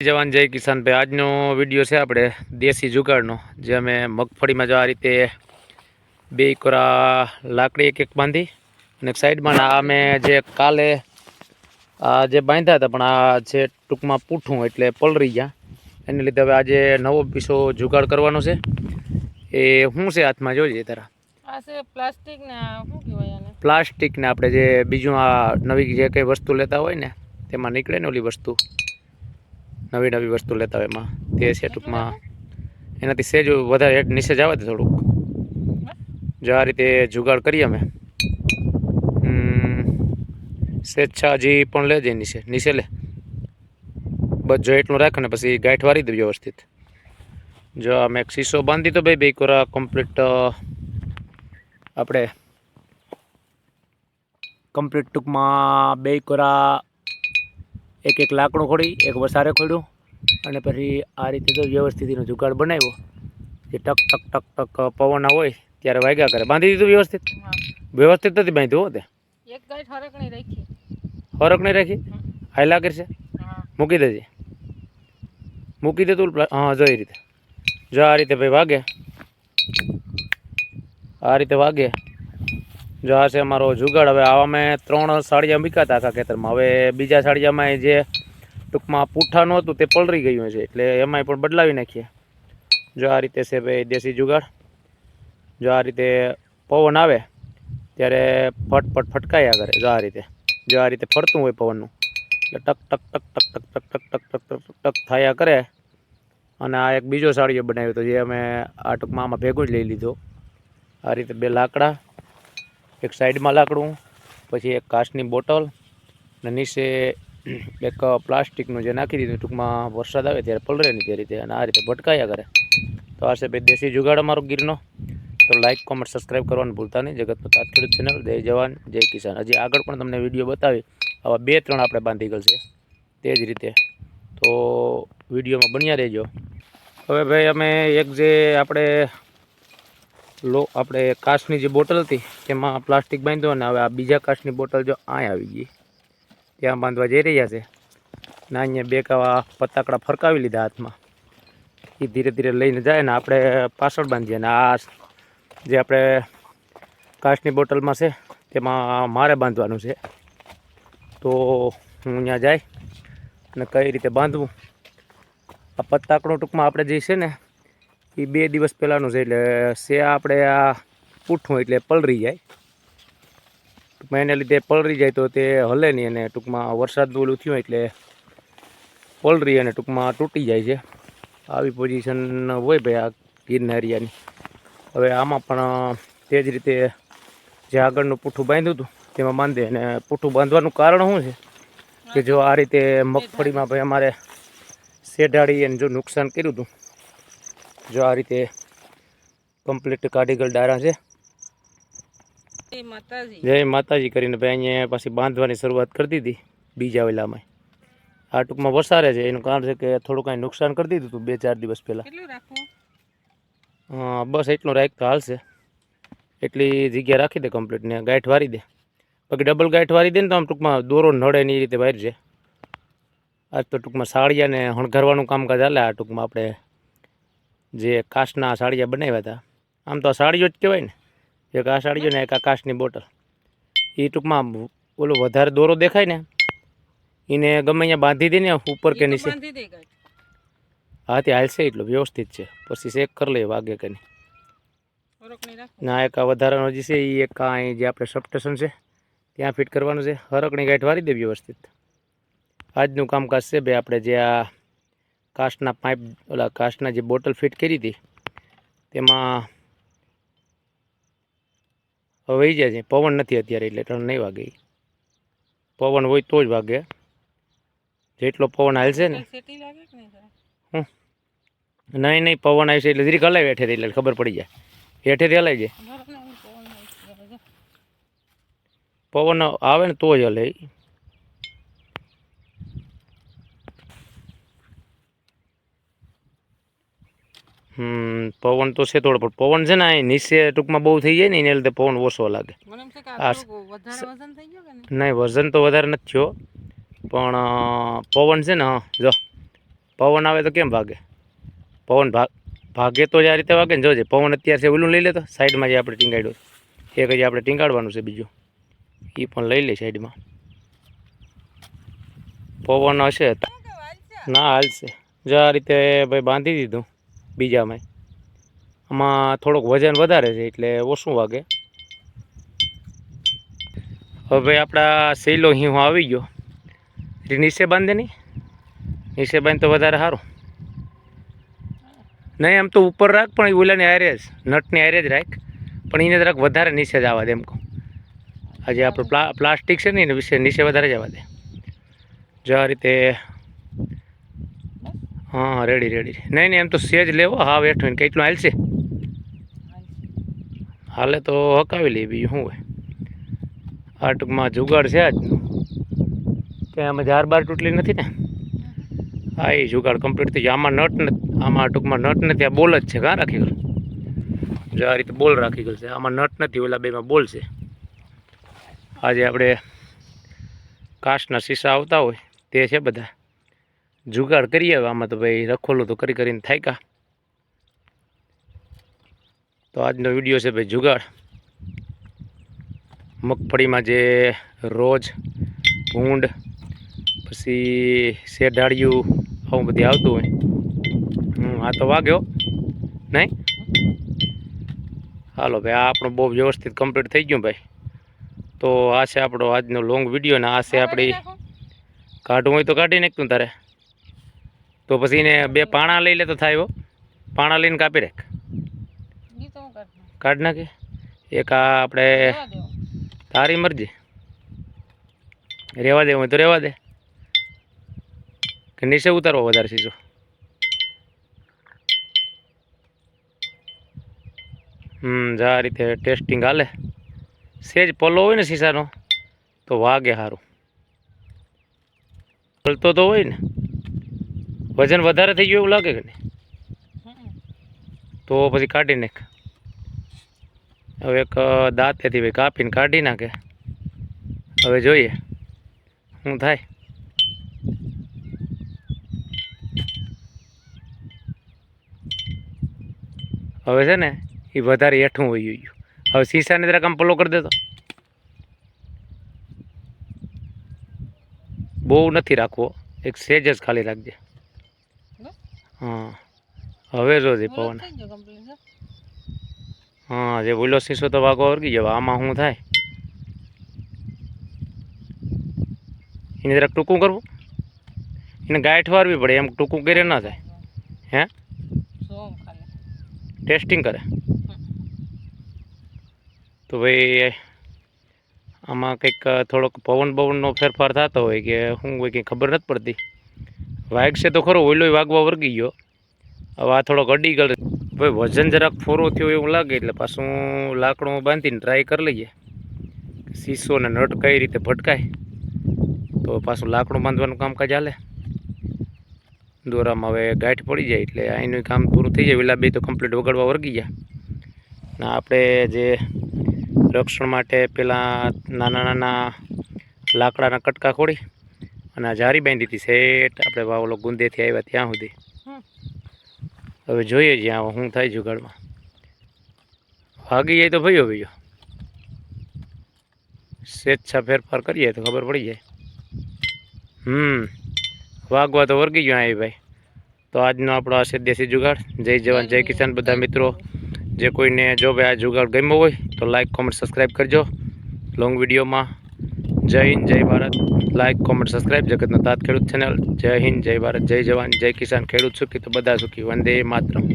જવાન જય કિસાનભાઈ આજનો વીડિયો છે આપણે દેશી જુગાડનો જે અમે મગફળીમાં જો આ રીતે બે કોરા લાકડી એક એક બાંધી અને સાઈડમાં આ અમે જે કાલે આ જે બાંધ્યા હતા પણ આ જે ટૂંકમાં પૂઠું એટલે પલરી ગયા. એને લીધે હવે આજે નવો પીસો જુગાડ કરવાનો છે. એ શું છે હાથમાં જોઈએ તારા. આ છે પ્લાસ્ટિક શું કહેવાય પ્લાસ્ટિકને આપણે જે બીજું આ નવી જે કંઈ વસ્તુ લેતા હોય ને તેમાં નીકળે ને ઓલી વસ્તુ. નવી નવી વસ્તુ લેતા હોય એમાં. તે છે ટૂંકમાં એનાથી સેજ વધારે હેઠ નીચે જ આવે છે થોડુંક. જો આ રીતે જુગાડ કરીએ અમે. હજી પણ લેજે નીચે. નીચે લે. બસ જો એટલું રાખે ને પછી ગાંઠ વારી દે વ્યવસ્થિત. જો અમે એક શીશો બાંધી તો ભાઈ બે કોરા કમ્પ્લીટ આપણે કમ્પ્લીટ ટૂંકમાં બે કોરા એક એક લાકડું ખોડી એક વસારે ખોડ્યું અને પછી આ રીતે તો વ્યવસ્થિત એનો જુગાડ બનાવ્યો જે ટક ટક ટક ટક પવન હોય ત્યારે વાગ્યા કરે. બાંધી દીધું વ્યવસ્થિત? વ્યવસ્થિત નથી બાંધ્યું તે? ફરક નહીં રાખી. હાયલા કરશે મૂકી દેજે. મૂકી દે તું હા જો એ રીતે. જો આ રીતે ભાઈ વાગે. આ રીતે વાગે. જો આ છે અમારો જુગાડ હવે આવા મેં ત્રણ સાડિયા મૂક્યા આખા ખેતરમાં હવે બીજા સાડિયામાં જે ટૂંકમાં પૂઠાનું હતું તે પલરી ગયું છે એટલે એમાંય પણ બદલાવી નાખીએ જો આ રીતે છે ભાઈ દેશી જુગાડ જો આ રીતે પવન આવે ત્યારે ફટ ફટ ફટકાયા કરે જો આ રીતે જો આ રીતે ફરતું હોય પવનનું એટલે ટક ટક ટક ટક ટક ટક ટક ટક ટક ટક ટક થયા કરે અને આ એક બીજો સાડીઓ બનાવ્યો હતો જે અમે આ ટૂંકમાં આમાં ભેગું જ લઈ લીધો આ રીતે બે લાકડા એક સાઈડમાં લાકડું, પછી એક કાચની બોટલ અને નીચે એક પ્લાસ્ટિકનું જે નાખી દીધું, ટૂંકમાં વરસાદ આવે ત્યારે પલરે નહીં તે રીતે અને આ રીતે ભટકાયા કરે. તો આ છે ભાઈ દેશી જુગાડ અમારો ગીરનો. તો લાઇક કોમેન્ટ સબસ્ક્રાઈબ કરવાનું ભૂલતા નહીં. જગતનો તાત્કાલિક ચેનલ જય જવાન, જય કિસાન. હજી આગળ પણ તમને વીડિયો બતાવી, આવા બે ત્રણ આપણે બાંધી ગયેલ છે. તે જ રીતે. તો વિડીયોમાં બન્યા રહેજો. હવે ભાઈ અમે એક જે આપણે લો, આપણે કાચની જે બોટલ હતી, તેમાં પ્લાસ્ટિક બાંધ્યો અને હવે આ બીજા કાચની બોટલ જો અહીં આવી ગઈ. ત્યાં બાંધવા જઈ રહ્યા છે. ને અહીંયા બે કાવા પતાકડા ફરકાવી લીધા હાથમાં. એ ધીરે ધીરે લઈને જાય ને આપણે પાછળ બાંધીએ ને આ જે આપણે કાચની બોટલમાં છે, તેમાં મારે બાંધવાનું છે. તો હું ત્યાં જાય અને કઈ રીતે બાંધવું? આ પત્તાકડો ટૂંકમાં આપણે જે છે ને એ બે દિવસ પહેલાંનું છે એટલે સે આપણે આ પૂઠું એટલે પલરી જાય. ટૂંકમાં એને લીધે પલરી જાય તો તે હલે નહીં અને ટૂંકમાં વરસાદ ઓલું થયું એટલે પલરી અને ટૂંકમાં તૂટી જાય છે. આવી પોઝિશન હોય ભાઈ આ ગીરના એરિયાની હવે આમાં પણ તે જ રીતે જે આગળનું પૂઠું બાંધ્યું હતું તેમાં બાંધે અને પૂઠું બાંધવાનું કારણ શું છે? કે જો આ રીતે મગફળીમાં ભાઈ અમારે શેઢાડી અને જો નુકસાન કર્યું હતું જો આ રીતે કમ્પ્લીટ કાઢી ગયેલ ડારા છે. જય માતાજી. કરીને ભાઈ અહીંયા પાછી બાંધવાની શરૂઆત કરી દીધી બીજા વેલામાં. આ ટૂંકમાં વસારે છે એનું કારણ છે કે થોડું કાંઈ નુકસાન કરી દીધું હતું બે ચાર દિવસ પહેલાં. હા, બસ એટલું રાખ તો હાલશે. એટલી જગ્યા રાખી દે કમ્પ્લીટ ને ગાંઠ વારી દે. બાકી ડબલ ગાંઠ વારી દે ને તો આમ ટૂંકમાં દોરો નડે ને એ રીતે વારી છે આજ તો ટૂંકમાં સાડિયાને હણઘરવાનું કામકાજ હાલે આ ટૂંકમાં આપણે જે કાચના સાડીયા બનાવ્યા હતા. આમ તો આ સાડીઓ જ કહેવાય ને. એક આ સાડીઓ ને એક આ કાચની બોટલ. એ ટૂંકમાં ઓલો વધારે દોરો દેખાય ને. એને ગમે અહીંયા બાંધી દે ને ઉપર કે નીચે. હા તે હાલશે એટલું વ્યવસ્થિત છે. પછી ચેક કરી લઈએ વાગે કે નહીં. ના એક આ વધારાનો જે છે એ એક આ જે આપણે સબસ્ટેશન છે ત્યાં ફિટ કરવાનું છે. હરકણી ગાંઠ વારી દે વ્યવસ્થિત. આજનું કામકાજ છે ભાઈ આપણે જે આ કાચના પાઇપ ઓલા કાચના જે બોટલ ફિટ કરી હતી તેમાં હવે વહી જાય છે. પવન નથી અત્યારે એટલે ત્રણ નહીં વાગે. પવન હોય તો જ વાગે. જેટલો પવન હાલશે ને. નહીં નહીં પવન આવશે એટલે જરીક હલાવી હેઠેથી એટલે ખબર પડી જાય. હેઠેથી હલાવી જાય. પવન આવે પવન આવે ને તો જ હલે પવન તો છે થોડો પણ પવન છે ને નીચે ટૂંકમાં બહુ થઈ જાય ને એને લીધે પવન ઓછો લાગે. નહીં? વજન તો વધારે નથી થયો પણ પવન છે ને હા જો પવન આવે તો કેમ ભાગે? પવન ભાગ ભાગે તો જ આ રીતે વાગે ને જોજે પવન અત્યારે છે ઓલું લઈ લેતો સાઈડમાં જે આપણે ટીંગાડ્યું એક હજી આપણે ટીંગાડવાનું છે બીજું. એ પણ લઈ લે સાઈડમાં. પવન હશે ત-? ના હાલશે. જો આ રીતે ભાઈ બાંધી દીધું. બીજામાં આમાં થોડુંક વજન વધારે છે, એટલે ઓછું વાગે. હવે આપણા સેલો હિંહો આવી ગયો. એટલે નીચે બાંધે નહીં નીચે બાંધ તો વધારે સારું. નહીં, આમ તો ઉપર રાખ, પણ ઓલાની હારે જ, નટની હારે જ રાખ. પણ એને જરાક વધારે નીચે જ આવવા દે એમ કહું. આજે આપણે પ્લા, પ્લાસ્ટિક છે ને એને વિશે નીચે વધારે જવા દે. જો આ રીતે હા રેડી રેડી નહીં નહીં, એમ તો સેજ લેવો. હા બેઠો ને કેટલું હાલશે? હાલે તો હકાવી લઈએ બીજું શું હોય. આ ટૂંકમાં જુગાડ છે આજનું. કે આમાં ઝાર બાર તૂટલી નથી ને? હા, એ જુગાડ કમ્પ્લીટ થઈ આમાં નટ નથી આમાં ટૂંકમાં નટ નથી આ બોલ જ છે, કાં રાખી ગયું જો આ રીતે બોલ રાખી ગયો છે. આમાં નટ નથી, ઓલા બેમાં બોલ છે. આજે આપણે કાચના શીશા આવતા હોય. તે છે બધા. જુગાડ કરીએ હવે. આમાં તો ભાઈ રખોલું તો કરી કરીને થાય કા તો આજનો વીડિયો છે ભાઈ જુગાડ. મગફળીમાં જે રોજ ભૂંડ પછી શેઢાળિયું આવું બધી આવતું હોય. હમ આ તો વાગ્યો. નહીં? હાલો ભાઈ આ આપણો બહુ વ્યવસ્થિત કમ્પ્લીટ થઈ ગયું ભાઈ. તો આ છે આપણો આજનો લોંગ વીડિયો ને આ છે આપણી કાઢવું હોય તો કાઢી નાખતું તારે. તો પછી એને બે પાણા લઈ લે તો થાય એવો પાણા લઈને કાપી રાખ. હું કાઢ. નાખી. એક આ આપણે તારી મરજી. રહેવા દે હોય તો રહેવા દે. કે નીચે ઉતારવો વધારે સીધો. હમ જા આ રીતે ટેસ્ટિંગ હાલે. સેજ પલ્લો હોય ને શીશાનો તો વાગે સારું પલતો તો હોય ને. વજન વધારે થઈ ગયું એવું લાગે કે નહીં? તો પછી કાઢી નાખ. હવે એક દાંતેથી ભાઈ કાપીને કાઢી નાખે. હવે જોઈએ શું થાય. હવે છે ને એ વધારે હેઠું હોય ગયું. હવે શીશાને જરાક આમ પલો કરી દેતો. બહુ નથી રાખવો. એક સેજ જ ખાલી રાખજે? હા. હવે પૂરો પવન. હા? જે ભૂલો શીશો તો વાગો વર્ગી જવા આમાં શું થાય? એને જરાક ટૂંકું કરવું? એને ગાંઠ વારવી પડે એમ ટૂંકું કરે ના થાય. હે? ટેસ્ટિંગ કરે? તો ભાઈ આમાં કંઈક થોડોક પવન બવનનો ફેરફાર થતો હોય કે શું હોય કંઈ ખબર નથી પડતી. વાગશે તો ખરો ઓઈલો વાગવા વર્ગી ગયો. હવે આ થોડોક અડી ગયો ભાઈ, વજન જરાક ફોરો થયો એવું લાગે, એટલે પાછું લાકડું બાંધીને ટ્રાય કરી લઈએ. શીશો અને નટ કઈ રીતે ભટકાય, તો પાછું લાકડું બાંધવાનું કામકાજ હાલે. દોરામાં હવે ગાંઠ પડી જાય, એટલે અહીંનું કામ પૂરું થઈ જાય. વેલા બે તો કમ્પ્લીટ વગાડવા વર્ગી ગયા. ને આપણે જે રક્ષણ માટે પેલા નાના નાના લાકડાના કટકા ખોડી અને આ જારી બાંધી હતી સેટ. આપણે વાવલો ગુંદેથી આવ્યા ત્યાં સુધી. હવે જોઈએ જ્યાં શું થાય જુગાડમાં ભાગી જાય તો ભયો ભયો. સ્વેચ્છા ફેરફાર કરીએ તો ખબર પડી જાય. હમ. વાગવા તો વર્ગી ગયો આવી ભાઈ. તો આજનો આપણો આ છે દેશી જુગાડ. જય જવાન જય કિસાન બધા મિત્રો. જે કોઈને જો ભાઈ આ જુગાડ ગમ્યો હોય તો લાઈક કોમેન્ટ સબસ્ક્રાઈબ કરજો. લોંગ વિડીયોમાં જય હિન્દ, જય ભારત. લાઇક કોમેન્ટ સબસ્ક્રાઇબ જગતનો તાત ખેડૂત ચેનલ જય હિન્દ, જય ભારત. જય જવાન, જય કિસાન. ખેડૂત સુખી તો બધા સુખી. વંદે માતરમ.